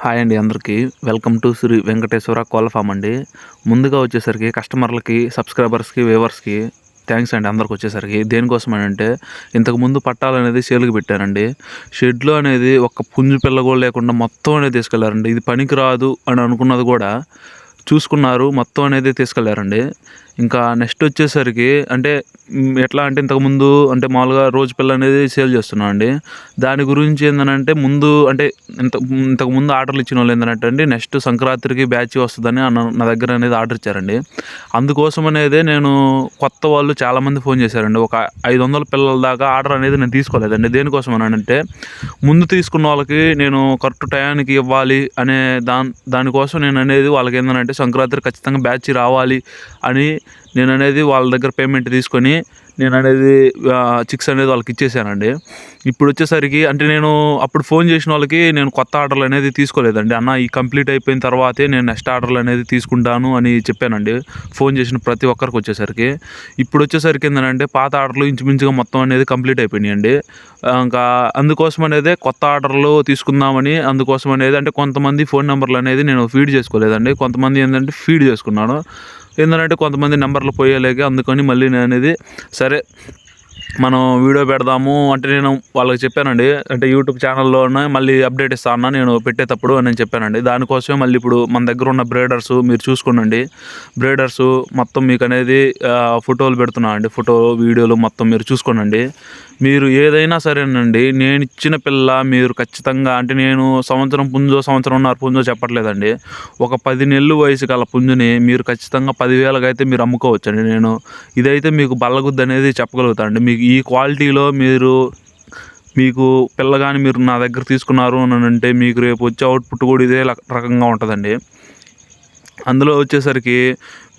Hi అండి అందరికీ. Welcome to Shri Venkateswara కోళ్ళ ఫామ్ అండి. ముందుగా వచ్చేసరికి కస్టమర్లకి సబ్స్క్రైబర్స్కి వ్యూవర్స్కి థ్యాంక్స్ అండి అందరికి వచ్చేసరికి. దేనికోసం అని అంటే ఇంతకుముందు పట్టాలు అనేది సేల్కి పెట్టానండి. షెడ్లో అనేది ఒక పుంజు పిల్ల కూడా లేకుండా మొత్తం అనేది తీసుకెళ్ళారండి. ఇది పనికి రాదు అని అనుకున్నది కూడా చూసుకున్నారు మొత్తం అనేది తీసుకెళ్ళారండి. ఇంకా నెక్స్ట్ వచ్చేసరికి అంటే ఎట్లా అంటే ఇంతకుముందు అంటే మామూలుగా రోజు పిల్ల అనేది సేల్ చేస్తున్నాం అండి. దాని గురించి ఏంటంటే ముందు అంటే ఇంత ఇంతకు ముందు ఆర్డర్లు ఇచ్చిన వాళ్ళు ఏంటంటే అండి నెక్స్ట్ సంక్రాంతికి బ్యాచ్ వస్తుందని అన్న- నా దగ్గర అనేది ఆర్డర్ ఇచ్చారండి. అందుకోసం అనేది నేను కొత్త వాళ్ళు చాలామంది ఫోన్ చేశారండి. ఒక ఐదు వందల పిల్లల దాకా ఆర్డర్ అనేది నేను తీసుకోలేదండి. దేనికోసం అని అంటే ముందు తీసుకున్న వాళ్ళకి నేను కరెక్ట్ టయానికి ఇవ్వాలి అనే దాని దానికోసం నేను అనేది వాళ్ళకి ఏంటంటే సంక్రాంతి ఖచ్చితంగా బ్యాచ్ రావాలి అని నేను అనేది వాళ్ళ దగ్గర పేమెంట్ తీసుకొని నేను అనేది చిక్స్ అనేది వాళ్ళకి ఇచ్చేసానండి. ఇప్పుడు వచ్చేసరికి అంటే నేను అప్పుడు ఫోన్ చేసిన వాళ్ళకి నేను కొత్త ఆర్డర్లు అనేది తీసుకోలేదండి. అన్న ఈ కంప్లీట్ అయిపోయిన తర్వాతే నేను నెక్స్ట్ ఆర్డర్లు అనేది తీసుకుంటాను అని చెప్పానండి. ఫోన్ చేసిన ప్రతి ఒక్కరికి వచ్చేసరికి. ఇప్పుడు వచ్చేసరికి ఏంటంటే పాత ఆర్డర్లు ఇంచుమించుగా మొత్తం అనేది కంప్లీట్ అయిపోయినాయండి. ఇంకా అందుకోసం అనేది కొత్త ఆర్డర్లు తీసుకుందామని అందుకోసం అనేది అంటే కొంతమంది ఫోన్ నెంబర్లు అనేది నేను ఫీడ్ చేసుకోలేదండి. కొంతమంది ఏంటంటే ఫీడ్ చేసుకున్నాను. ఏంటంటే కొంతమంది నెంబర్లు పోయేలేక అందుకని మళ్ళీ నేను అనేది సరే మనం వీడియో పెడదాము అంటే నేను వాళ్ళకి చెప్పానండి అంటే యూట్యూబ్ ఛానల్లోనే మళ్ళీ అప్డేట్ ఇస్తాను నేను పెట్టేటప్పుడు అని నేను చెప్పానండి. దానికోసమే మళ్ళీ ఇప్పుడు మన దగ్గర ఉన్న బ్రేడర్స్ మీరు చూసుకోండి బ్రేడర్స్ మొత్తం మీకు అనేది ఫోటోలు పెడుతున్నాను అండి ఫోటో వీడియోలు మొత్తం మీరు చూసుకోండి మీరు ఏదైనా సరేనండి నేను ఇచ్చిన పిల్ల మీరు ఖచ్చితంగా అంటే నేను సంవత్సరం పుంజో సంవత్సరంన్నర పుంజో చెప్పట్లేదండి. ఒక పది నెలలు వయసు గల పుంజుని మీరు ఖచ్చితంగా పదివేలకు అయితే మీరు అమ్ముకోవచ్చండి. నేను ఇదైతే మీకు బల్లగుద్ది అనేది చెప్పగలుగుతానండి. మీకు ఈ క్వాలిటీలో మీరు మీకు పిల్లగాని మీరు నా దగ్గర తీసుకున్నారు అని అంటే మీకు రేపు వచ్చే అవుట్పుట్ కూడా ఇదే రకంగా ఉంటుందండి. అందులో వచ్చేసరికి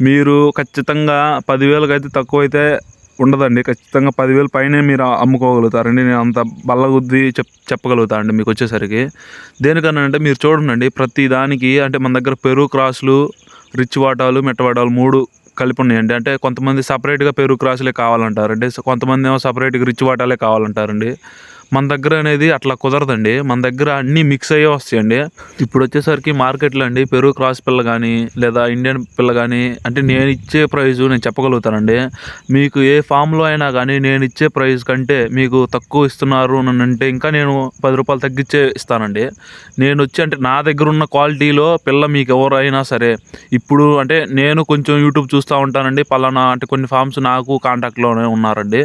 మీరు ఖచ్చితంగా పదివేలకు అయితే తక్కువ అయితే ఉండదండి. ఖచ్చితంగా పదివేలు పైనే మీరు అమ్ముకోగలుగుతారండి. నేను అంత బల్లగుద్ది చెప్ చెప్పగలుగుతా అండి మీకు వచ్చేసరికి. దేనికన్నా అంటే మీరు చూడండి ప్రతి దానికి అంటే మన దగ్గర పెరుగు క్రాసులు రిచ్ వాటాలు మెట్టవాటాలు మూడు కలిపి ఉన్నాయండి. అంటే కొంతమంది సపరేట్గా పెరుగు క్రాసులే కావాలంటారండి. సో కొంతమంది ఏమో సపరేట్గా రిచ్ వాటాలే కావాలంటారండి. మన దగ్గర అనేది అట్లా కుదరదండి. మన దగ్గర అన్నీ మిక్స్ అయ్యే వస్తాయండి. ఇప్పుడు వచ్చేసరికి మార్కెట్లో అండి పెరుగు క్రాస్ పిల్ల కానీ లేదా ఇండియన్ పిల్ల కానీ అంటే నేను ఇచ్చే ప్రైజు నేను చెప్పగలుగుతానండి. మీకు ఏ ఫామ్లో అయినా కానీ నేను ఇచ్చే ప్రైస్ కంటే మీకు తక్కువ ఇస్తున్నారు అని అంటే ఇంకా నేను పది రూపాయలు తగ్గించే ఇస్తానండి. నేను వచ్చి అంటే నా దగ్గర ఉన్న క్వాలిటీలో పిల్ల మీకు ఎవరైనా సరే ఇప్పుడు అంటే నేను కొంచెం యూట్యూబ్ చూస్తూ ఉంటానండి. పలానా అంటే కొన్ని ఫామ్స్ నాకు కాంటాక్ట్లోనే ఉన్నారండి.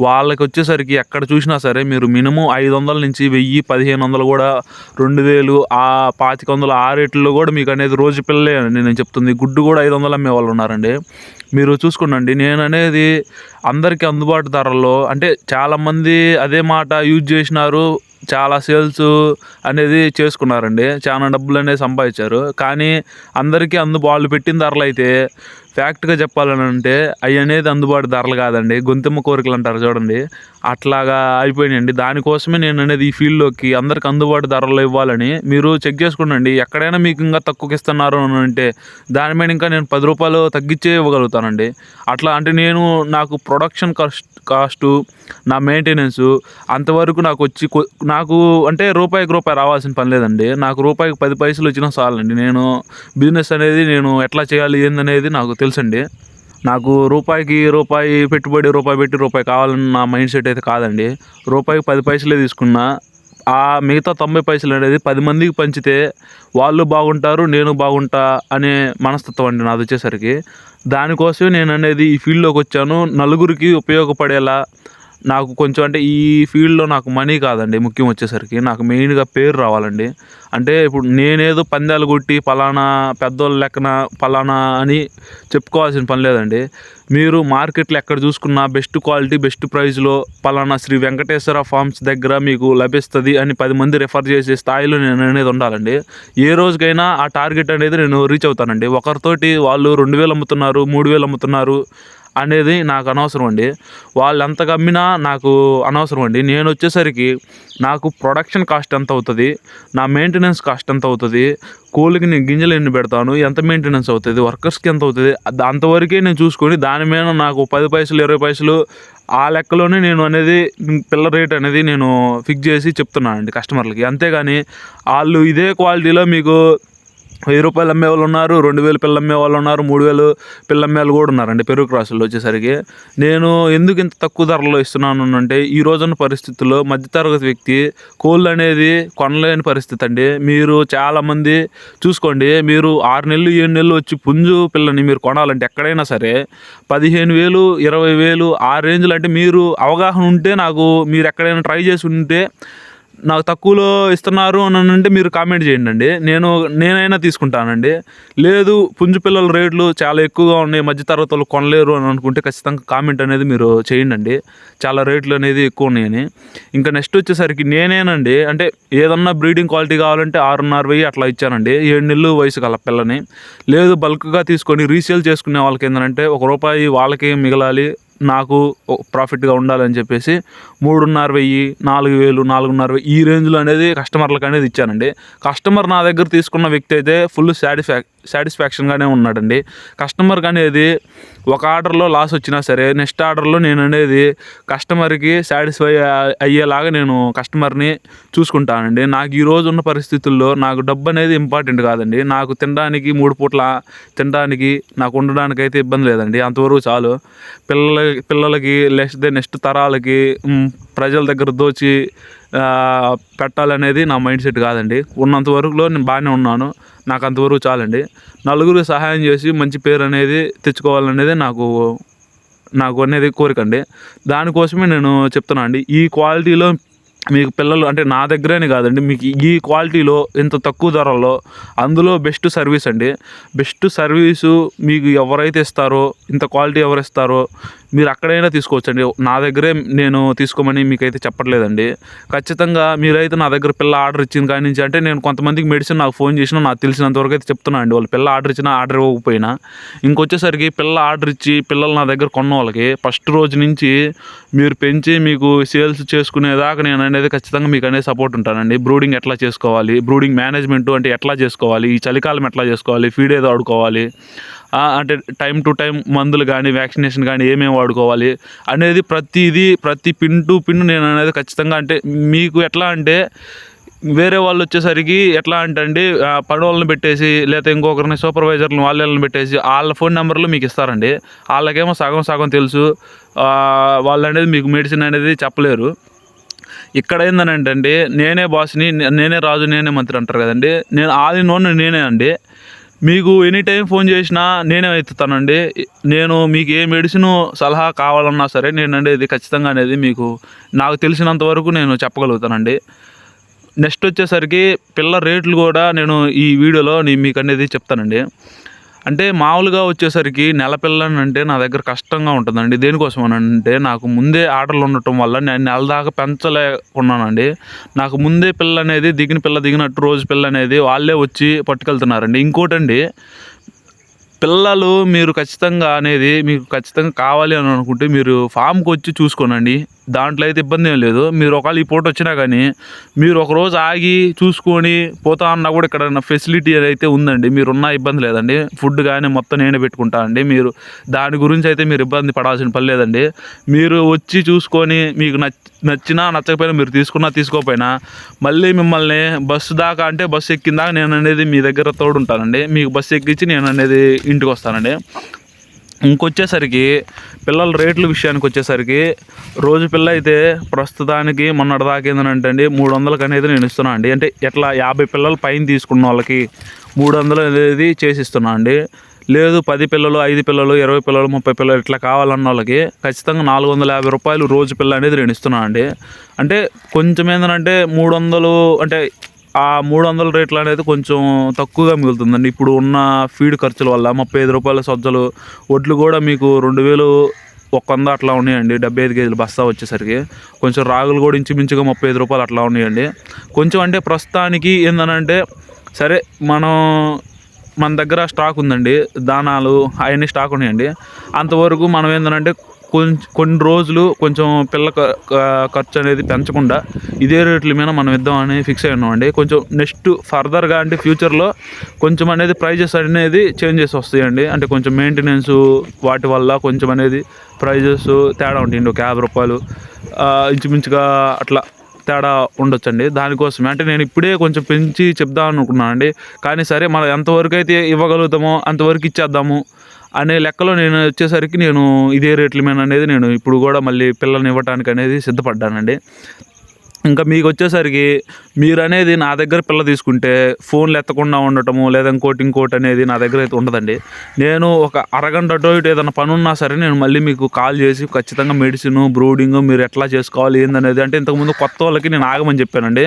వాళ్ళకి వచ్చేసరికి ఎక్కడ చూసినా సరే మీరు మినిమం ఐదు వందల నుంచి వెయ్యి పదిహేను వందలు కూడా రెండు వేలు ఆ పాతిక వందలు ఆ రేట్లో కూడా మీకు అనేది రోజు పిల్లలే నేను చెప్తుంది. గుడ్డు కూడా ఐదు వందలు అమ్మే వాళ్ళు ఉన్నారండి. మీరు చూసుకోండి నేను అనేది అందరికీ అందుబాటు ధరల్లో అంటే చాలామంది అదే మాట యూజ్ చేసినారు చాలా సేల్స్ అనేది చేసుకున్నారండి. చాలా డబ్బులు అనేది సంపాదించారు. కానీ అందరికీ అందు వాళ్ళు పెట్టిన ధరలు అయితే ఫ్యాక్ట్గా చెప్పాలని అంటే అవి అనేది అందుబాటు ధరలు కాదండి. గొంతెమ్మ కోరికలు అంటారు చూడండి. అట్లాగా అయిపోయినాయండి. దానికోసమే నేను అనేది ఈ ఫీల్డ్లోకి అందరికి అందుబాటు ధరలు ఇవ్వాలని మీరు చెక్ చేసుకోండి ఎక్కడైనా మీకు ఇంకా తక్కువకి ఇస్తున్నారు అని అంటే దాని మీద ఇంకా నేను పది రూపాయలు తగ్గించే ఇవ్వగలుగుతానండి. అట్లా అంటే నేను నాకు ప్రొడక్షన్ కాస్ట్ కాస్టు నా మెయింటెనెన్సు అంతవరకు నాకు వచ్చి నాకు అంటే రూపాయికి రూపాయి రావాల్సిన పని లేదండి. నాకు రూపాయికి పది పైసలు వచ్చినా చాలండి. నేను బిజినెస్ అనేది నేను ఎట్లా చేయాలి ఏందనేది నాకు తెలుసండి. నాకు రూపాయికి రూపాయి పెట్టుబడి రూపాయి పెట్టి రూపాయి కావాలని నా మైండ్ సెట్ అయితే కాదండి. రూపాయికి పది పైసలే తీసుకున్నా ఆ మిగతా తొంభై పైసలు అనేది పది మందికి పంచితే వాళ్ళు బాగుంటారు నేను బాగుంటా అనే మనస్తత్వం అండి నాది వచ్చేసరికి. దానికోసమే నేను అనేది ఈ ఫీల్డ్లోకి వచ్చాను. నలుగురికి ఉపయోగపడేలా నాకు కొంచెం అంటే ఈ ఫీల్డ్లో నాకు మనీ కాదండి ముఖ్యం వచ్చేసరికి. నాకు మెయిన్గా పేరు రావాలండి. అంటే ఇప్పుడు నేనేదో పందాలు కొట్టి పలానా పెద్దోళ్ళ లెక్కన పలానా అని చెప్పుకోవాల్సిన పని లేదండి. మీరు మార్కెట్లో ఎక్కడ చూసుకున్నా బెస్ట్ క్వాలిటీ బెస్ట్ ప్రైస్లో పలానా శ్రీ వెంకటేశ్వర ఫార్మ్స్ దగ్గర మీకు లభిస్తుంది అని పది మంది రెఫర్ చేసే స్థాయిలో నేను అనేది ఉండాలండి. ఏ రోజుకైనా ఆ టార్గెట్ అనేది నేను రీచ్ అవుతానండి. ఒకరితోటి వాళ్ళు రెండు వేలు అమ్ముతున్నారు మూడు వేలు అమ్ముతున్నారు అనేది నాకు అనవసరం అండి. వాళ్ళు ఎంత అమ్మినా నాకు అనవసరం అండి. నేను వచ్చేసరికి నాకు ప్రొడక్షన్ కాస్ట్ ఎంత అవుతుంది? నా మెయింటెనెన్స్ కాస్ట్ ఎంత అవుతుంది? కోళ్ళకి నేను గింజలు ఎన్ని పెడతాను? ఎంత మెయింటెనెన్స్ అవుతుంది? వర్కర్స్కి ఎంత అవుతుంది? అంతవరకే నేను చూసుకొని దాని మీద నాకు పది పైసలు ఇరవై పైసలు ఆ లెక్కలోనే నేను అనేది పిల్ల రేట్ అనేది నేను ఫిక్స్ చేసి చెప్తున్నానండి కస్టమర్లకి అంతేగాని వాళ్ళు ఇదే క్వాలిటీలో మీకు వెయ్యి రూపాయలు అమ్మే వాళ్ళు ఉన్నారు రెండు వేలు పిల్ల అమ్మే వాళ్ళు ఉన్నారు మూడు వేలు పిల్ల అమ్మే వాళ్ళు కూడా ఉన్నారండి పెరుగు క్రాసులు వచ్చేసరికి. నేను ఎందుకు ఇంత తక్కువ ధరలో ఇస్తున్నాను అంటే ఈ రోజున్న పరిస్థితుల్లో మధ్యతరగతి వ్యక్తి కోళ్ళు అనేది కొనలేని పరిస్థితి అండి. మీరు చాలామంది చూసుకోండి మీరు ఆరు నెలలు ఏడు నెలలు వచ్చి పుంజు పిల్లని మీరు కొనాలంటే ఎక్కడైనా సరే పదిహేను వేలు ఇరవై వేలు ఆ రేంజ్లో అంటే మీరు అవగాహన ఉంటే నాకు మీరు ఎక్కడైనా ట్రై చేసి ఉంటే నాకు తక్కువలో ఇస్తున్నారు అని అంటే మీరు కామెంట్ చేయండి అండి నేను నేనైనా తీసుకుంటానండి. లేదు పుంజు పిల్లల రేట్లు చాలా ఎక్కువగా ఉన్నాయి మధ్య తరగతులు కొనలేరు అని అనుకుంటే ఖచ్చితంగా కామెంట్ అనేది మీరు చేయండి అండి చాలా రేట్లు అనేది ఎక్కువ ఉన్నాయని. ఇంకా నెక్స్ట్ వచ్చేసరికి నేనేనండి అంటే ఏదన్నా బ్రీడింగ్ క్వాలిటీ కావాలంటే ఆరున్నర వెయ్యి అట్లా ఇచ్చానండి. ఏడు నెలలు వయసు గల పిల్లని. లేదు బల్క్గా తీసుకొని రీసేల్ చేసుకునే వాళ్ళకి ఏంటంటే ఒక రూపాయి వాళ్ళకి మిగలాలి నాకు ప్రాఫిట్గా ఉండాలని చెప్పేసి మూడున్నర వెయ్యి నాలుగు వేలు నాలుగున్నర వెయ్యి ఈ రేంజ్లో అనేది కస్టమర్లకు అనేది ఇచ్చానండి. కస్టమర్ నా దగ్గర తీసుకున్న వ్యక్తి అయితే ఫుల్ సాటిస్ఫాక్ సాటిస్ఫాక్షన్గానే ఉన్నాడండి. కస్టమర్కి అనేది ఒక ఆర్డర్లో లాస్ వచ్చినా సరే నెక్స్ట్ ఆర్డర్లో నేను అనేది కస్టమర్కి సాటిస్ఫై అయ్యేలాగా నేను కస్టమర్ని చూసుకుంటానండి. నాకు ఈ రోజు ఉన్న పరిస్థితుల్లో నాకు డబ్బు అనేది ఇంపార్టెంట్ కాదండి. నాకు తినడానికి మూడు పూట్ల తినడానికి నాకు ఉండడానికి అయితే ఇబ్బంది లేదండి. అంతవరకు చాలు. పిల్లల పిల్లలకి లేకపోతే నెక్స్ట్ తరాలకి ప్రజల దగ్గర దోచి పెట్టాలనేది నా మైండ్ సెట్ కాదండి. ఉన్నంత వరకులో నేను బాగానే ఉన్నాను. నాకు అంతవరకు చాలండి. నలుగురు సహాయం చేసి మంచి పేరు అనేది తెచ్చుకోవాలనేది నాకు నాకు అనేది కోరిక అండి. దానికోసమే నేను చెప్తున్నా అండి. ఈ క్వాలిటీలో మీకు పిల్లలు అంటే నా దగ్గరనే కాదండి. మీకు ఈ క్వాలిటీలో ఇంత తక్కువ ధరలో అందులో బెస్ట్ సర్వీస్ అండి. బెస్ట్ సర్వీసు మీకు ఎవరైతే ఇస్తారో ఇంత క్వాలిటీ ఎవరు ఇస్తారో మీరు అక్కడైనా తీసుకోవచ్చండి. నా దగ్గరే నేను తీసుకోమని మీకైతే చెప్పట్లేదండి. ఖచ్చితంగా మీరైతే నా దగ్గర పిల్ల ఆర్డర్ ఇచ్చిన కాడి నుంచి అంటే నేను కొంతమందికి మెడిసిన్ నాకు ఫోన్ చేసినా నాకు తెలిసినంత వరకు అయితే చెప్తున్నాను అండి. వాళ్ళు పిల్ల ఆర్డర్ ఇచ్చినా ఆర్డర్ ఇవ్వకపోయినా. ఇంకొచ్చేసరికి పిల్ల ఆర్డర్ ఇచ్చి పిల్లలు నా దగ్గర కొన్న వాళ్ళకి ఫస్ట్ రోజు నుంచి మీరు పెంచి మీకు సేల్స్ చేసుకునేదాకా నేను అనేది ఖచ్చితంగా మీకు అనేది సపోర్ట్ ఉంటానండి. బ్రూడింగ్ ఎట్లా చేసుకోవాలి? బ్రూడింగ్ మేనేజ్మెంట్ అంటే ఎట్లా చేసుకోవాలి? ఈ చలికాలం ఎట్లా చేసుకోవాలి? ఫీడ్ ఏదో ఆడుకోవాలి? అంటే టైం టు టైం మందులు కానీ వ్యాక్సినేషన్ కానీ ఏమేమి వాడుకోవాలి అనేది ప్రతిదీ ప్రతి పిన్ టు పిన్ నేను అనేది ఖచ్చితంగా అంటే మీకు ఎట్లా అంటే వేరే వాళ్ళు వచ్చేసరికి ఎట్లా అంటే అండి పని వాళ్ళని పెట్టేసి లేకపోతే ఇంకొకరిని సూపర్వైజర్ని వాళ్ళని పెట్టేసి వాళ్ళ ఫోన్ నెంబర్లు మీకు ఇస్తారండి. వాళ్ళకేమో సగం సగం తెలుసు. వాళ్ళు అనేది మీకు మెడిసిన్ అనేది చెప్పలేరు. ఇక్కడ ఏందనంటే అండి నేనే బాస్ని నే- నేనే రాజు నేనే మంత్రి అంటారు కదండి. నేను ఆది నోన్ నేనే అండి. మీకు ఎనీ టైం ఫోన్ చేసినా నేనే ఎత్తుతానండి. నేను మీకు ఏ మెడిసిన్ సలహా కావాలన్నా సరే నేను అనేది ఖచ్చితంగా అనేది మీకు నాకు తెలిసినంత వరకు నేను చెప్పగలుగుతానండి. నెక్స్ట్ వచ్చేసరికి పిల్ల రేట్లు కూడా నేను ఈ వీడియోలో నేను మీకు అనేది చెప్తానండి. అంటే మామూలుగా వచ్చేసరికి నెల పిల్లని అంటే నా దగ్గర కష్టంగా ఉంటుందండి. దేనికోసం అని అంటే నాకు ముందే ఆర్డర్లు ఉండటం వల్ల నేను నెల దాకా పెంచలేకున్నానండి. నాకు ముందే పిల్ల అనేది దిగిన పిల్ల దిగినట్టు రోజు పిల్ల అనేది వాళ్ళే వచ్చి పట్టుకెళ్తున్నారండి. ఇంకోటండి పిల్లలు మీరు ఖచ్చితంగా అనేది మీకు ఖచ్చితంగా కావాలి అని అనుకుంటే మీరు ఫామ్కి వచ్చి చూసుకోనండి. దాంట్లో అయితే ఇబ్బంది ఏం లేదు. మీరు ఒకవేళ ఈ పూట వచ్చినా కానీ మీరు ఒక రోజు ఆగి చూసుకొని పోతా అన్నా కూడా ఇక్కడ ఫెసిలిటీ అయితే ఉందండి మీరున్న ఇబ్బంది లేదండి. ఫుడ్ కానీ మొత్తం నేనే పెట్టుకుంటా అండి. మీరు దాని గురించి అయితే మీరు ఇబ్బంది పడాల్సిన పని లేదండి. మీరు వచ్చి చూసుకొని మీకు నచ్చి నచ్చినా నచ్చకపోయినా మీరు తీసుకున్నా తీసుకోకపోయినా మళ్ళీ మిమ్మల్ని బస్సు దాకా అంటే బస్సు ఎక్కిన దాకా నేను అనేది మీ దగ్గర తోడు ఉంటానండి మీకు బస్సు ఎక్కించి నేను అనేది ఇంటికి వస్తానండి. ఇంకొచ్చేసరికి పిల్లల రేట్ల విషయానికి వచ్చేసరికి రోజు పిల్ల అయితే ప్రస్తుతానికి మొన్నటి దాకా ఏంటంటే అండి మూడు వందలకి అనేది నేను ఇస్తున్నా అండి. అంటే ఎట్లా యాభై పిల్లలు పైన తీసుకున్న వాళ్ళకి మూడు వందలు అనేది చేసి ఇస్తున్నా అండి. లేదు పది పిల్లలు ఐదు పిల్లలు ఇరవై పిల్లలు ముప్పై పిల్లలు ఇట్లా కావాలన్న వాళ్ళకి ఖచ్చితంగా నాలుగు వందల యాభై రూపాయలు రోజు పిల్ల అనేది నేను ఇస్తున్నాను అండి. అంటే కొంచెం ఏంటంటే మూడు వందలు అంటే ఆ మూడు వందల రేట్లు అనేది కొంచెం తక్కువగా మిగులుతుందండి. ఇప్పుడు ఉన్న ఫీడ్ ఖర్చుల వల్ల ముప్పై ఐదు రూపాయల సజ్జలు వడ్లు కూడా మీకు రెండు వేలు ఒక వంద అట్లా ఉన్నాయండి. డెబ్బై ఐదు కేజీలు బస్తా వచ్చేసరికి. కొంచెం రాగులు కూడా ఇంచుమించుగా ముప్పై ఐదు రూపాయలు అట్లా ఉన్నాయండి. కొంచెం అంటే ప్రస్తుతానికి ఏందనంటే సరే మనం మన దగ్గర స్టాక్ ఉందండి. దానాలు అవన్నీ స్టాక్ ఉన్నాయండి. అంతవరకు మనం ఏంటంటే కొంచెం కొన్ని రోజులు కొంచెం పిల్ల ఖర్చు అనేది పెంచకుండా ఇదే రేట్ల మీద మనం ఇద్దామని ఫిక్స్ అయి ఉన్నామండి. కొంచెం నెక్స్ట్ ఫర్దర్గా అంటే ఫ్యూచర్లో కొంచెం అనేది ప్రైజెస్ అనేది చేంజెస్ వస్తాయండి. అంటే కొంచెం మెయింటెనెన్స్ వాటి వల్ల కొంచెం అనేది ప్రైజెస్ తేడా ఉంటాయండి. ఒక యాభై రూపాయలు ఇంచుమించుగా అట్లా తేడా ఉండొచ్చండి. దానికోసమే. అంటే నేను ఇప్పుడే కొంచెం పెంచి చెప్దాం అనుకున్నానండి కానీ సరే మనం ఎంతవరకు అయితే ఇవ్వగలుగుతామో అంతవరకు ఇచ్చేద్దాము అనే లెక్కలో నేను వచ్చేసరికి నేను ఇదే రేట్ల మీద అనేది నేను ఇప్పుడు కూడా మళ్ళీ పిల్లల్ని ఇవ్వటానికి అనేది సిద్ధపడ్డానండి. ఇంకా మీకు వచ్చేసరికి మీరు అనేది నా దగ్గర పిల్ల తీసుకుంటే ఫోన్లు ఎత్తకుండా ఉండటము లేదా ఇంకోటి ఇంకోటి అనేది నా దగ్గర అయితే ఉండదండి. నేను ఒక అరగంట అటో ఇటు ఏదైనా పని ఉన్నా సరే నేను మళ్ళీ మీకు కాల్ చేసి ఖచ్చితంగా మెడిసిన్ బ్రూడింగ్ మీరు ఎట్లా చేసుకోవాలి ఏందనేది అంటే ఇంతకుముందు కొత్త వాళ్ళకి నేను ఆగమని చెప్పానండి.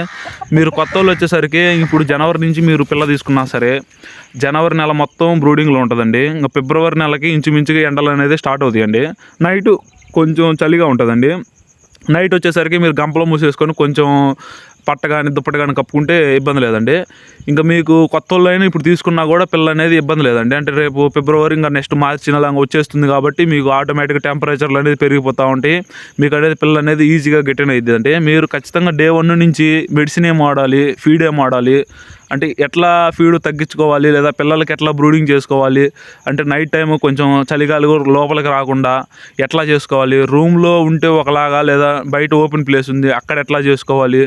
మీరు కొత్త వాళ్ళు వచ్చేసరికి ఇప్పుడు జనవరి నుంచి మీరు పిల్ల తీసుకున్నా సరే జనవరి నెల మొత్తం బ్రూడింగ్లో ఉంటుందండి. ఇంకా ఫిబ్రవరి నెలకి ఇంచుమించుగా ఎండలు అనేది స్టార్ట్ అవుతాయండి. నైట్ కొంచెం చలిగా ఉంటుందండి. నైట్ వచ్చేసరికి మీరు గంపలో మూసేసుకొని కొంచెం పట్ట కానీ దుప్పట కానీ కప్పుకుంటే ఇబ్బంది లేదండి. ఇంకా మీకు కొత్త వాళ్ళు అయినా ఇప్పుడు తీసుకున్నా కూడా పిల్ల అనేది ఇబ్బంది లేదండి. అంటే రేపు ఫిబ్రవరి ఇంకా నెక్స్ట్ మార్చి నెల వచ్చేస్తుంది కాబట్టి మీకు ఆటోమేటిక్ టెంపరేచర్లు అనేది పెరిగిపోతూ ఉంటాయి. మీకు అనేది పిల్ల అనేది ఈజీగా గెటిన్ అయ్యింది అంటే మీరు ఖచ్చితంగా డే వన్ నుంచి మెడిసిన్ ఏం వాడాలి ఫీడ్ ఏం వాడాలి అంటే ఎట్లా ఫీడ్ తగ్గించుకోవాలి లేదా పిల్లలకి ఎట్లా బ్రూడింగ్ చేసుకోవాలి? అంటే నైట్ టైం కొంచెం చలిగాలి లోపలికి రాకుండా ఎట్లా చేసుకోవాలి? రూమ్లో ఉంటే ఒకలాగా లేదా బయట ఓపెన్ ప్లేస్ ఉంది అక్కడ ఎట్లా చేసుకోవాలి?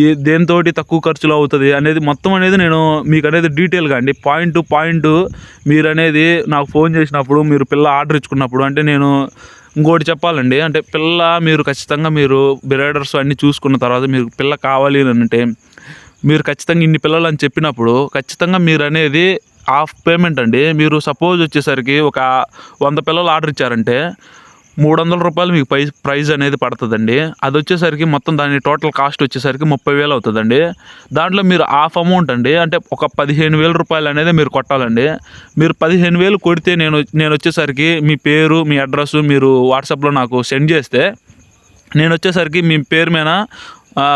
ఈ దేనితోటి తక్కువ ఖర్చులో అవుతుంది అనేది మొత్తం అనేది నేను మీకు అనేది డీటెయిల్గా అండి. పాయింట్ టు పాయింట్ మీరు అనేది నాకు ఫోన్ చేసినప్పుడు మీరు పిల్ల ఆర్డర్ ఇచ్చుకున్నప్పుడు అంటే నేను ఇంకోటి చెప్పాలండి. అంటే పిల్ల మీరు ఖచ్చితంగా మీరు బ్రైడర్స్ అన్నీ చూసుకున్న తర్వాత మీరు పిల్ల కావాలి అని అంటే మీరు ఖచ్చితంగా ఇన్ని పిల్లలు అని చెప్పినప్పుడు ఖచ్చితంగా మీరు అనేది హాఫ్ పేమెంట్ అండి. మీరు సపోజ్ వచ్చేసరికి ఒక వంద పిల్లలు ఆర్డర్ ఇచ్చారంటే మూడు వందల రూపాయలు మీకు ప్రైస్ ప్రైజ్ అనేది పడుతుందండి. అది వచ్చేసరికి మొత్తం దాని టోటల్ కాస్ట్ వచ్చేసరికి ముప్పై వేలు అవుతుందండి. దాంట్లో మీరు హాఫ్ అమౌంట్ అండి. అంటే ఒక పదిహేను వేల రూపాయలు అనేది మీరు కొట్టాలండి. మీరు పదిహేను వేలు కొడితే నేను నేను వచ్చేసరికి మీ పేరు మీ అడ్రస్ మీరు వాట్సాప్లో నాకు సెండ్ చేస్తే నేను వచ్చేసరికి మీ పేరు మీద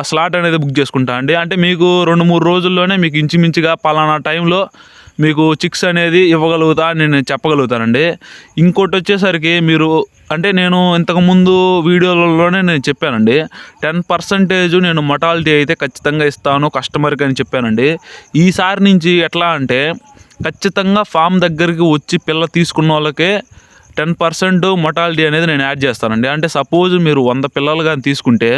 స్లాట్ అనేది బుక్ చేసుకుంటా అండి. అంటే మీకు రెండు మూడు రోజుల్లోనే మీకు ఇంచుమించుగా పలానా టైంలో మీకు చిక్స్ అనేది ఇవ్వగలుగుతా అని నేను చెప్పగలుగుతానండి. ఇంకోటి వచ్చేసరికి మీరు అంటే నేను ఇంతకుముందు వీడియోలలోనే నేను చెప్పానండి. టెన్ పర్సెంటేజ్ నేను మొటాలిటీ అయితే ఖచ్చితంగా ఇస్తాను కస్టమర్కి అని చెప్పానండి. ఈసారి నుంచి ఎట్లా అంటే ఖచ్చితంగా ఫామ్ దగ్గరికి వచ్చి పిల్ల తీసుకున్న వాళ్ళకే టెన్ పర్సెంట్ మొటాలిటీ అనేది నేను యాడ్ చేస్తానండి. అంటే సపోజ్ మీరు వంద పిల్లలు కానీ తీసుకుంటే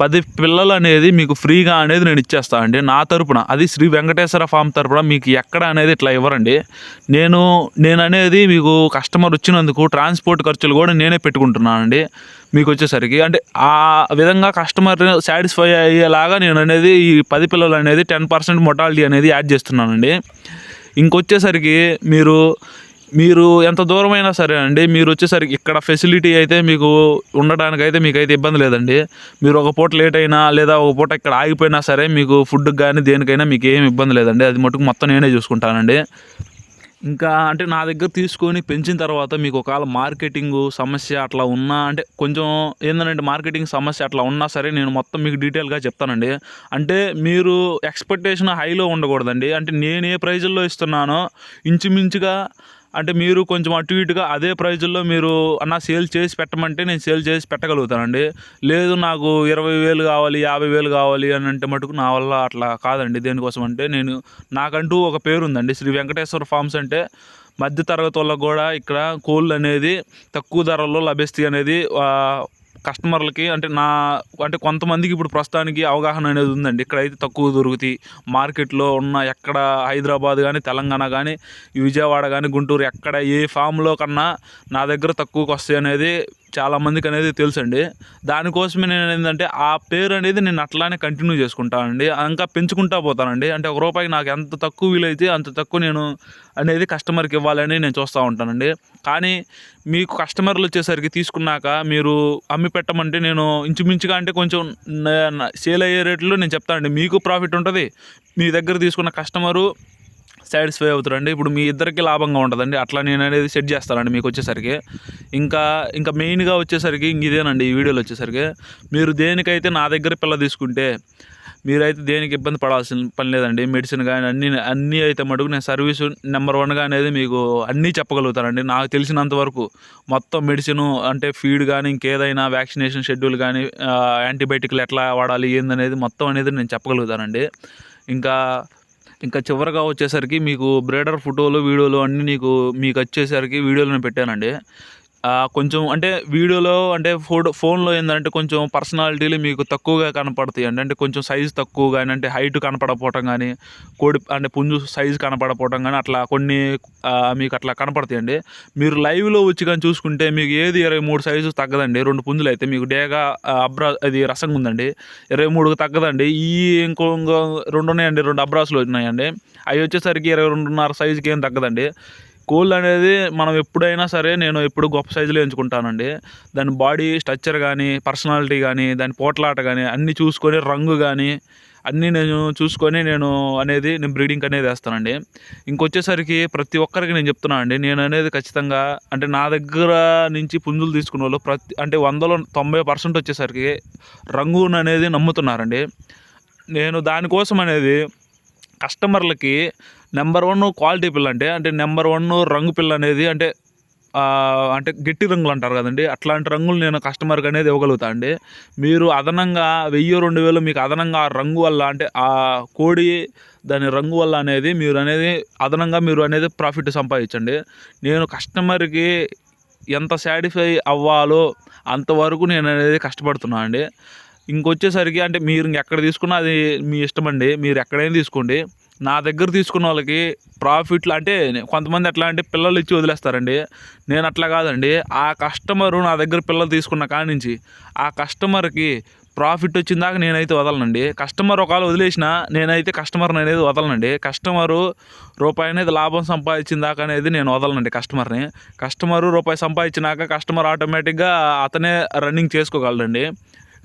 పది పిల్లలు అనేది మీకు ఫ్రీగా అనేది నేను ఇచ్చేస్తానండి నా తరపున అది శ్రీ వెంకటేశ్వర ఫామ్ తరపున మీకు ఎక్కడ అనేది ఇట్లా ఇవ్వరండి. నేను నేను అనేది మీకు కస్టమర్ వచ్చినందుకు ట్రాన్స్పోర్ట్ ఖర్చులు కూడా నేనే పెట్టుకుంటున్నానండి. మీకు వచ్చేసరికి అంటే ఆ విధంగా కస్టమర్ సాటిస్ఫై అయ్యేలాగా నేను అనేది ఈ పది పిల్లలు అనేది టెన్ పర్సెంట్ మొటాలిటీ అనేది యాడ్ చేస్తున్నానండి. ఇంకొచ్చేసరికి మీరు మీరు ఎంత దూరమైనా సరే అండి మీరు వచ్చేసరికి ఇక్కడ ఫెసిలిటీ అయితే మీకు ఉండడానికి అయితే మీకు అయితే ఇబ్బంది లేదండి. మీరు ఒక పూట లేట్ అయినా లేదా ఒక పూట ఇక్కడ ఆగిపోయినా సరే మీకు ఫుడ్కి కానీ దేనికైనా మీకు ఏం ఇబ్బంది లేదండి. అది మటుకు మొత్తం నేనే చూసుకుంటానండి. ఇంకా అంటే నా దగ్గర తీసుకొని పెంచిన తర్వాత మీకు ఒకవేళ మార్కెటింగ్ సమస్య అట్లా ఉన్నా అంటే కొంచెం ఏంటంటే మార్కెటింగ్ సమస్య అట్లా ఉన్నా సరే నేను మొత్తం మీకు డీటెయిల్గా చెప్తానండి. అంటే మీరు ఎక్స్పెక్టేషన్ హైలో ఉండకూడదండి. అంటే నేను ఏ ప్రైజుల్లో ఇస్తున్నానో ఇంచుమించుగా అంటే మీరు కొంచెం అటు ఇటుగా అదే ప్రైజుల్లో మీరు అన్న సేల్ చేసి పెట్టమంటే నేను సేల్ చేసి పెట్టగలుగుతానండి. లేదు నాకు ఇరవై వేలు కావాలి యాభై వేలు కావాలి అని అంటే మటుకు నా వల్ల అట్లా కాదండి. దేనికోసం అంటే నేను నాకంటూ ఒక పేరు ఉందండి శ్రీ వెంకటేశ్వర ఫార్మ్స్ అంటే మధ్య తరగతి వాళ్ళకు కూడా ఇక్కడ కోళ్ళు అనేది తక్కువ ధరల్లో లభిస్తాయి అనేది కస్టమర్లకి అంటే నా అంటే కొంతమందికి ఇప్పుడు ప్రస్తుతానికి అవగాహన అనేది ఉందండి. ఇక్కడైతే తక్కువ దొరుకుతాయి. మార్కెట్లో ఉన్న ఎక్కడ హైదరాబాద్ కానీ తెలంగాణ కానీ విజయవాడ కానీ గుంటూరు ఎక్కడ ఏ ఫామ్లో కన్నా నా దగ్గర తక్కువకి వస్తాయి అనేది చాలామందికి అనేది తెలుసండి. దానికోసమే నేను ఏంటంటే ఆ పేరు అనేది నేను అట్లానే కంటిన్యూ చేసుకుంటానండి. ఇంకా పెంచుకుంటా పోతానండి. అంటే ఒక రూపాయికి నాకు ఎంత తక్కువ వీలైతే అంత తక్కువ నేను అనేది కస్టమర్కి ఇవ్వాలని నేను చూస్తూ ఉంటానండి. కానీ మీకు కస్టమర్లు వచ్చేసరికి తీసుకున్నాక మీరు అమ్మి పెట్టమంటే నేను ఇంచుమించుగా అంటే కొంచెం సేల్ అయ్యే రేట్లో నేను చెప్తానండి. మీకు ప్రాఫిట్ ఉంటుంది. మీ దగ్గర తీసుకున్న కస్టమరు సాటిస్ఫై అవుతారండి. ఇప్పుడు మీ ఇద్దరికి లాభంగా ఉంటుందండి. అట్లా నేను అనేది సెట్ చేస్తానండి మీకు వచ్చేసరికి. ఇంకా ఇంకా మెయిన్గా వచ్చేసరికి ఇదేనండి ఈ వీడియోలో వచ్చేసరికి. మీరు దేనికైతే నా దగ్గర పిల్ల తీసుకుంటే మీరైతే దేనికి ఇబ్బంది పడాల్సిన పని లేదండి. మెడిసిన్ కానీ అన్ని అన్నీ అయితే మటుకు నేను సర్వీస్ నెంబర్ వన్గా అనేది మీకు అన్నీ చెప్పగలుగుతానండి. నాకు తెలిసినంత వరకు మొత్తం మెడిసిన్ అంటే ఫీడ్ కానీ ఇంకేదైనా వ్యాక్సినేషన్ షెడ్యూల్ కానీ యాంటీబయాటిక్లు ఎట్లా వాడాలి ఏందనేది మొత్తం అనేది నేను చెప్పగలుగుతానండి. ఇంకా ఇంకా చివరిగా వచ్చేసరికి మీకు బ్రేడర్ ఫోటోలు వీడియోలు అన్నీ నీకు మీకు వచ్చేసరికి వీడియోలు నేను పెట్టానండి. కొంచెం అంటే వీడియోలో అంటే ఫోటో ఫోన్లో ఏంటంటే కొంచెం పర్సనాలిటీలు మీకు తక్కువగా కనపడతాయి అండి. అంటే కొంచెం సైజు తక్కువ కానీ అంటే హైట్ కనపడపోవటం కానీ కోడి అంటే పుంజు సైజు కనపడకపోవటం కానీ అట్లా కొన్ని మీకు అట్లా కనపడతాయండి మీరు లైవ్లో వచ్చి కానీ చూసుకుంటే మీకు ఏది ఇరవై మూడు సైజు తగ్గదండి. రెండు పుంజులు అయితే మీకు డేగా అబ్రా అది రసంగా ఉందండి. ఇరవై మూడుకు తగ్గదండి. ఈ ఇంకో రెండు ఉన్నాయండి. రెండు అబ్రాసులు ఉన్నాయండి అవి వచ్చేసరికి ఇరవై రెండున్నర సైజుకి ఏం తగ్గదండి. కోళ్ళు అనేది మనం ఎప్పుడైనా సరే నేను ఎప్పుడు గొప్ప సైజులో ఎంచుకుంటానండి. దాని బాడీ స్ట్రక్చర్ కానీ పర్సనాలిటీ కానీ దాని పోట్లాట కానీ అన్నీ చూసుకొని రంగు కానీ అన్నీ నేను చూసుకొని నేను అనేది నేను బ్రీడింగ్ అనేది వేస్తానండి. ఇంకొచ్చేసరికి ప్రతి ఒక్కరికి నేను చెప్తున్నా అండి నేను అనేది ఖచ్చితంగా అంటే నా దగ్గర నుంచి పుంజులు తీసుకున్న వాళ్ళు ప్రతి అంటే వందలో తొంభై పర్సెంట్ వచ్చేసరికి రంగును అనేది నమ్ముతున్నారండి. నేను దానికోసం అనేది కస్టమర్లకి నెంబర్ వన్ క్వాలిటీ పిల్ల అంటే అంటే నెంబర్ వన్ రంగు పిల్ల అనేది అంటే అంటే గట్టి రంగులు అంటారు కదండి. అట్లాంటి రంగులు నేను కస్టమర్కి అనేది ఇవ్వగలుగుతా అండి. మీరు అదనంగా వెయ్యి రెండు వేలు మీకు అదనంగా ఆ రంగు వల్ల అంటే ఆ కోడి దాని రంగు వల్ల అనేది మీరు అనేది అదనంగా మీరు అనేది ప్రాఫిట్ సంపాదించండి. నేను కస్టమర్కి ఎంత సాటిస్ఫై అవ్వాలో అంతవరకు నేను అనేది కష్టపడుతున్నాను అండి. ఇంకొచ్చేసరికి అంటే మీరు ఎక్కడ తీసుకున్నా అది మీ ఇష్టం అండి. మీరు ఎక్కడైనా తీసుకోండి. నా దగ్గర తీసుకున్న వాళ్ళకి ప్రాఫిట్లు అంటే కొంతమంది ఎట్లా అంటే పిల్లలు ఇచ్చి వదిలేస్తారండి. నేను అట్లా కాదండి. ఆ కస్టమరు నా దగ్గర పిల్లలు తీసుకున్న కాడి నుంచి ఆ కస్టమర్కి ప్రాఫిట్ వచ్చిన దాకా నేనైతే వదలనండి. కస్టమర్ ఒకవేళ వదిలేసిన నేనైతే కస్టమర్ని అనేది వదలనండి. కస్టమరు రూపాయి అనేది లాభం సంపాదించిన దాకా అనేది నేను వదలనండి కస్టమర్ని కస్టమరు రూపాయి సంపాదించినాక కస్టమర్ ఆటోమేటిక్గా అతనే రన్నింగ్ చేసుకోగలడండి.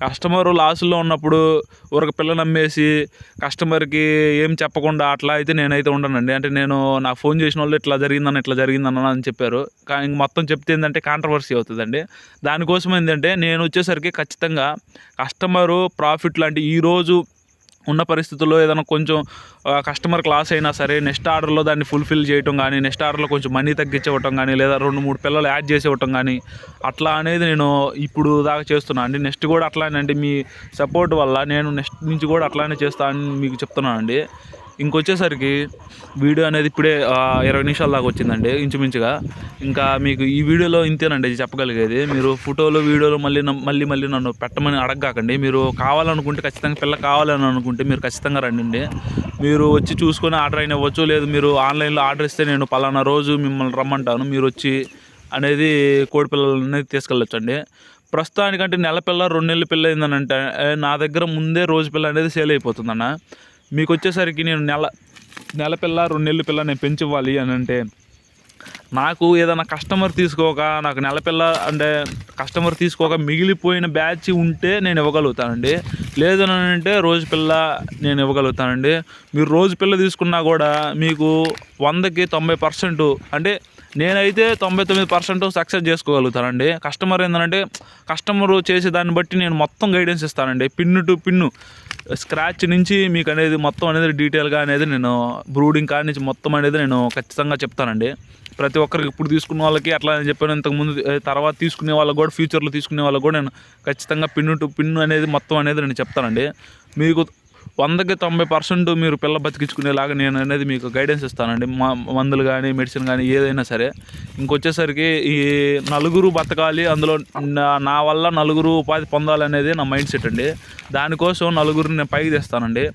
కస్టమర్ లాస్లో ఉన్నప్పుడు ఒక పిల్లని అమ్మేసి కస్టమర్కి ఏం చెప్పకుండా అట్లా అయితే నేనైతే ఉండనండి. అంటే నేను నాకు ఫోన్ చేసిన వాళ్ళు ఇట్లా జరిగిందన్న ఇట్లా జరిగిందన్న అని చెప్పారు. కానీ మొత్తం చెప్తే ఏంటంటే కాంట్రవర్సీ అవుతుందండి. దానికోసం ఏంటంటే నేను వచ్చేసరికి ఖచ్చితంగా కస్టమరు ప్రాఫిట్ లాంటి ఈరోజు ఉన్న పరిస్థితుల్లో ఏదైనా కొంచెం కస్టమర్కి కస్టమర్ క్లాస్ అయినా సరే నెక్స్ట్ ఆర్డర్లో దాన్ని ఫుల్ఫిల్ చేయటం కానీ నెక్స్ట్ ఆర్డర్లో కొంచెం మనీ తగ్గించివ్వటం కానీ లేదా రెండు మూడు పిల్లలు యాడ్ చేసి ఇవ్వటం కానీ అట్లా అనేది నేను ఇప్పుడు దాకా చేస్తున్నాను అండి నెక్స్ట్ కూడా అట్లానే అంటే మీ సపోర్ట్ వల్ల నేను నెక్స్ట్ నుంచి కూడా అట్లానే చేస్తానని మీకు చెప్తున్నాను అండి ఇంకొచ్చేసరికి వీడియో అనేది ఇప్పుడే ఇరవై నిమిషాల దాకా వచ్చిందండి ఇంచుమించుగా. ఇంకా మీకు ఈ వీడియోలో ఇంతేనండి ఇది చెప్పగలిగేది. మీరు ఫోటోలు వీడియోలు మళ్ళీ మళ్ళీ మళ్ళీ నన్ను పెట్టమని అడగకండి మీరు కావాలనుకుంటే ఖచ్చితంగా పిల్ల కావాలని అనుకుంటే మీరు ఖచ్చితంగా రండి మీరు వచ్చి చూసుకొని ఆర్డర్ అయిన ఇవ్వచ్చు. లేదు మీరు ఆన్లైన్లో ఆర్డర్ ఇస్తే నేను పలానా రోజు మిమ్మల్ని రమ్మంటాను. మీరు వచ్చి అనేది కోడి అనేది తీసుకెళ్ళొచ్చండి. ప్రస్తుతానికంటే నెల పిల్ల రెండు నెలల పిల్ల ఏంటంటే నా దగ్గర ముందే రోజు పిల్ల అనేది సేల్ అయిపోతుందన్న. మీకు వచ్చేసరికి నేను నెల నెల పిల్ల రెండు నెలల పిల్ల నేను పెంచివ్వాలి అని అంటే నాకు ఏదైనా కస్టమర్ తీసుకోక నాకు నెల పిల్ల అంటే కస్టమర్ తీసుకోక మిగిలిపోయిన బ్యాచ్ ఉంటే నేను ఇవ్వగలుగుతానండి. లేదని అంటే రోజు పిల్ల నేను ఇవ్వగలుగుతానండి. మీరు రోజు పిల్ల తీసుకున్నా కూడా మీకు వందకి తొంభై పర్సెంట్ అంటే నేనైతే తొంభై తొమ్మిది పర్సెంట్ సక్సెస్ చేసుకోగలుగుతానండి. కస్టమర్ ఏంటంటే కస్టమర్ చేసే దాన్ని బట్టి నేను మొత్తం గైడెన్స్ ఇస్తానండి. Pin to pin. స్క్రాచ్ నుంచి మీకు అనేది మొత్తం అనేది డీటెయిల్గా అనేది నేను బ్రూడింగ్ కాడి నుంచి మొత్తం అనేది నేను ఖచ్చితంగా చెప్తానండి. ప్రతి ఒక్కరికి ఇప్పుడు తీసుకున్న వాళ్ళకి అట్లా నేను చెప్పాను ఇంతకుముందు తర్వాత తీసుకునే వాళ్ళకి కూడా ఫ్యూచర్లో తీసుకునే వాళ్ళకి కూడా నేను ఖచ్చితంగా పిన్ను టు పిన్ను అనేది మొత్తం అనేది నేను చెప్తానండి. మీకు వందకి తొంభై పర్సెంట్ మీరు పిల్ల బతికించుకునేలాగా నేను అనేది మీకు గైడెన్స్ ఇస్తానండి. మా మందులు కానీ మెడిసిన్ కానీ ఏదైనా సరే. ఇంకొచ్చేసరికి ఈ నలుగురు బతకాలి అందులో నా- నా వల్ల నలుగురు ఉపాధి పొందాలనేది నా మైండ్ సెట్ అండి. దానికోసం నలుగురిని నేను పైకి తెస్తానండి.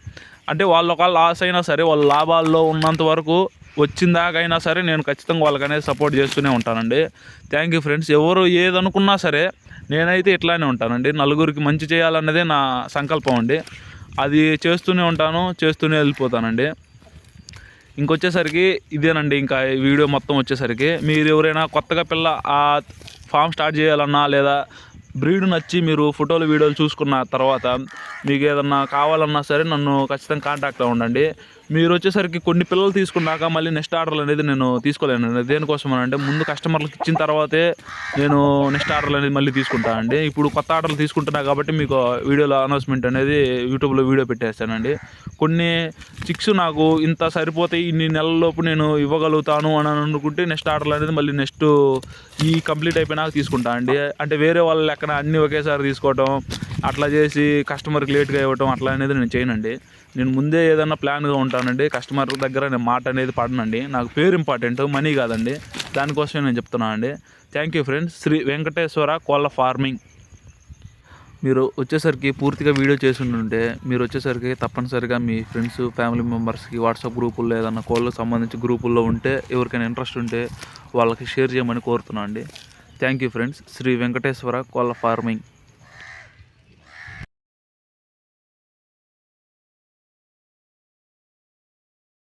అంటే వాళ్ళు ఒక లాస్ అయినా సరే వాళ్ళ లాభాల్లో ఉన్నంత వరకు వచ్చిందాకైనా సరే నేను ఖచ్చితంగా వాళ్ళకనేది సపోర్ట్ చేస్తూనే ఉంటానండి. థ్యాంక్ యూ ఫ్రెండ్స్ ఎవరు ఏదనుకున్నా సరే నేనైతే ఇట్లానే ఉంటానండి. నలుగురికి మంచి చేయాలన్నదే నా సంకల్పం అండి. అది చేస్తూనే ఉంటాను చేస్తూనే వెళ్ళిపోతానండి. ఇంకొచ్చేసరికి ఇదేనండి ఇంకా వీడియో మొత్తం వచ్చేసరికి. మీరు ఎవరైనా కొత్తగా పిల్ల ఆ ఫామ్ స్టార్ట్ చేయాలన్నా లేదా బ్రీడ్ నచ్చి మీరు ఫోటోలు వీడియోలు చూసుకున్న తర్వాత మీకు ఏదన్నా కావాలన్నా సరే నన్ను ఖచ్చితంగా కాంటాక్ట్లో ఉండండి. మీరు వచ్చేసరికి కొన్ని పిల్లలు తీసుకున్నాక మళ్ళీ నెక్స్ట్ ఆర్డర్లు అనేది నేను తీసుకోలేనండి దేనికోసం అని అంటే ముందు కస్టమర్లకు ఇచ్చిన తర్వాతే నేను నెక్స్ట్ ఆర్డర్లు అనేది మళ్ళీ తీసుకుంటానండి ఇప్పుడు కొత్త ఆర్డర్లు తీసుకుంటున్నా కాబట్టి మీకు వీడియోలో అనౌన్స్మెంట్ అనేది యూట్యూబ్లో వీడియో పెట్టేస్తానండి. కొన్ని చిక్స్ నాకు ఇంత సరిపోతాయి ఇన్ని నెలల్లోపు నేను ఇవ్వగలుగుతాను అని అనుకుంటే నెక్స్ట్ ఆర్డర్లు అనేది మళ్ళీ నెక్స్ట్ ఈ కంప్లీట్ అయిపోయినాక తీసుకుంటా అండి. అంటే వేరే వాళ్ళ లెక్కన అన్నీ ఒకేసారి తీసుకోవటం అట్లా చేసి కస్టమర్కి లేట్గా ఇవ్వటం అట్లా అనేది నేను చేయనండి. నేను ముందే ఏదన్నా ప్లాన్గా ఉంటానండి కస్టమర్ దగ్గర నేను మాట అనేది పడనండి. నాకు పేరు ఇంపార్టెంట్ మనీ కాదండి. దానికోసమే నేను చెప్తున్నాను అండి. Thank you friends. Sri Venkateswara కోళ్ళ ఫార్మింగ్. మీరు వచ్చేసరికి పూర్తిగా వీడియో చేసి ఉంటే మీరు వచ్చేసరికి తప్పనిసరిగా మీ ఫ్రెండ్స్ ఫ్యామిలీ మెంబర్స్కి వాట్సాప్ గ్రూపుల్లో ఏదన్నా కోళ్ళకు సంబంధించి గ్రూపుల్లో ఉంటే ఎవరికైనా ఇంట్రెస్ట్ ఉంటే వాళ్ళకి షేర్ చేయమని కోరుతున్నాను అండి thank you friends. Shri Venkateshwara కోళ్ళ ఫార్మింగ్.